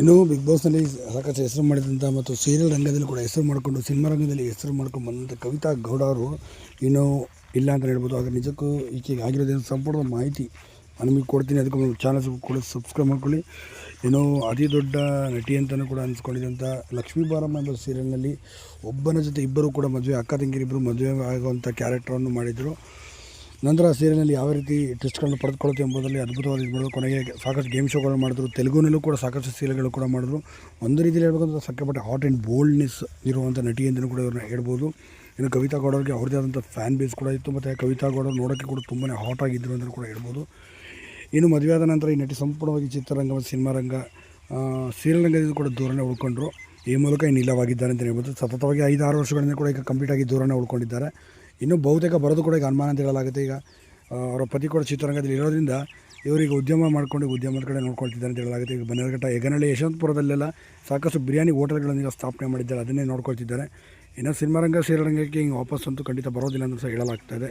ಇನ್ನು ಬಿಗ್ ಬಾಸ್ನಲ್ಲಿ ಸಾಕಷ್ಟು ಹೆಸರು ಮಾಡಿದಂಥ ಮತ್ತು ಸೀರಿಯಲ್ ರಂಗದಲ್ಲಿ ಕೂಡ ಹೆಸರು ಮಾಡಿಕೊಂಡು ಸಿನಿಮಾ ರಂಗದಲ್ಲಿ ಹೆಸರು ಮಾಡ್ಕೊಂಡು ಬಂದಂಥ ಕವಿತಾ ಗೌಡ ಅವರು ಇನ್ನು ಇಲ್ಲ ಅಂತ ಹೇಳ್ಬೋದು. ಆದರೆ ನಿಜಕ್ಕೂ ಈಕೆಗೆ ಆಗಿರೋದೇನು ಸಂಪೂರ್ಣ ಮಾಹಿತಿ ನಾನು ನಿಮಗೆ ಕೊಡ್ತೀನಿ. ಅದಕ್ಕೆ ಚಾನಲ್ಸ್ ಕೂಡ ಸಬ್ಸ್ಕ್ರೈಬ್ ಮಾಡ್ಕೊಳ್ಳಿ. ಏನೋ ಅತಿ ದೊಡ್ಡ ನಟಿ ಅಂತಲೂ ಕೂಡ ಅನಿಸ್ಕೊಂಡಿದ್ದಂಥ ಲಕ್ಷ್ಮೀ ಬಾರಮ್ಮ ಎಂಬ ಸೀರಿಯಲ್ನಲ್ಲಿ ಒಬ್ಬನ ಜೊತೆ ಇಬ್ಬರು ಕೂಡ ಮದುವೆ, ಅಕ್ಕ ತಂಗಿರಿಬ್ಬರು ಮದುವೆ ಆಗುವಂಥ ಕ್ಯಾರೆಕ್ಟ್ರನ್ನು ಮಾಡಿದರು. ನಂತರ ಸೀರಿಯಲ್ನಲ್ಲಿ ಯಾವ ರೀತಿ ಟೆಸ್ಟ್ಗಳನ್ನು ಪಡೆದುಕೊಳ್ಳುತ್ತೆ ಎಂಬುದರಲ್ಲಿ ಅದ್ಭುತವಾಗಿ ಇದು ಕೊನೆಗೆ ಸಾಕಷ್ಟು ಗೇಮ್ ಶೋಗಳನ್ನು ಮಾಡಿದ್ರು. ತೆಲುಗುನಲ್ಲೂ ಕೂಡ ಸಾಕಷ್ಟು ಸೀರಿಯಲ್ಗಳು ಕೂಡ ಮಾಡಿದ್ರು. ಒಂದು ರೀತಿಯಲ್ಲಿ ಹೇಳ್ಬೇಕಂದ್ರೆ ಸಕ್ಕಪಟ್ಟೆ ಹಾಟ್ ಆ್ಯಂಡ್ ಬೋಲ್ಡ್ನೆಸ್ ಇರುವಂಥ ನಟಿ ಅಂತಲೂ ಕೂಡ ಇವ್ರನ್ನ ಹೇಳ್ಬೋದು. ಇನ್ನು ಕವಿತಾ ಗೌಡವ್ರಿಗೆ ಅವ್ರದೇ ಅವ್ರದ್ದೇ ಆದಂಥ ಫ್ಯಾನ್ ಬೇಸ್ ಕೂಡ ಇತ್ತು. ಮತ್ತು ಕವಿತಾ ಗೌಡವ್ರು ನೋಡೋಕ್ಕೆ ಕೂಡ ತುಂಬಾ ಹಾಟ್ ಆಗಿದ್ದರು ಅಂತಲೂ ಕೂಡ ಹೇಳ್ಬೋದು. ಇನ್ನು ಮದುವೆಯಾದ ನಂತರ ಈ ನಟಿ ಸಂಪೂರ್ಣವಾಗಿ ಚಿತ್ರರಂಗ ಮತ್ತು ಸಿನಿಮಾ ರಂಗ ಸೀರಿಯಲ್ ರಂಗದಿಂದ ಕೂಡ ದೂರನೇ ಉಳ್ಕೊಂಡ್ರು. ಈ ಮೂಲಕ ಇನ್ನು ಇಲ್ಲವಾಗಿದ್ದಾರೆ ಅಂತ ಹೇಳ್ಬೋದು. ಸತತವಾಗಿ ಐದು ಆರು ವರ್ಷಗಳಿಂದ ಕೂಡ ಈಗ ಕಂಪ್ಲೀಟಾಗಿ ದೂರನೇ ಉಳ್ಕೊಂಡಿದ್ದಾರೆ. ಇನ್ನು ಬಹುತೇಕ ಬರೋದು ಕೂಡ ಈಗ ಅನುಮಾನ ಅಂತ ಹೇಳಲಾಗುತ್ತೆ. ಈಗ ಅವರ ಪತಿ ಕೂಡ ಚಿತ್ರರಂಗದಲ್ಲಿ ಇರೋದ್ರಿಂದ ಇವರಿಗೆ ಉದ್ಯಮ ಮಾಡ್ಕೊಂಡು ಉದ್ಯಮದ ಕಡೆ ನೋಡ್ಕೊಳ್ತಿದ್ದಾರೆ ಅಂತ ಹೇಳಲಾಗುತ್ತೆ. ಈಗ ಬನ್ನೇರಘಟ್ಟ ಹೆಗನಹಳ್ಳಿ ಯಶವಂತಪುರದಲ್ಲೆಲ್ಲ ಸಾಕಷ್ಟು ಬಿರಿಯಾನಿ ಹೋಟೆಲ್ಗಳನ್ನೆಲ್ಲ ಸ್ಥಾಪನೆ ಮಾಡಿದ್ದಾರೆ. ಅದನ್ನೇ ನೋಡ್ಕೊಳ್ತಿದ್ದಾರೆ. ಇನ್ನು ಸಿನಿಮಾರಂಗ ರಂಗಕ್ಕೆ ಹಿಂಗೆ ವಾಪಸ್ ಅಂತೂ ಖಂಡಿತ ಬರೋದಿಲ್ಲ ಅಂತ ಸಹ ಹೇಳಲಾಗ್ತದೆ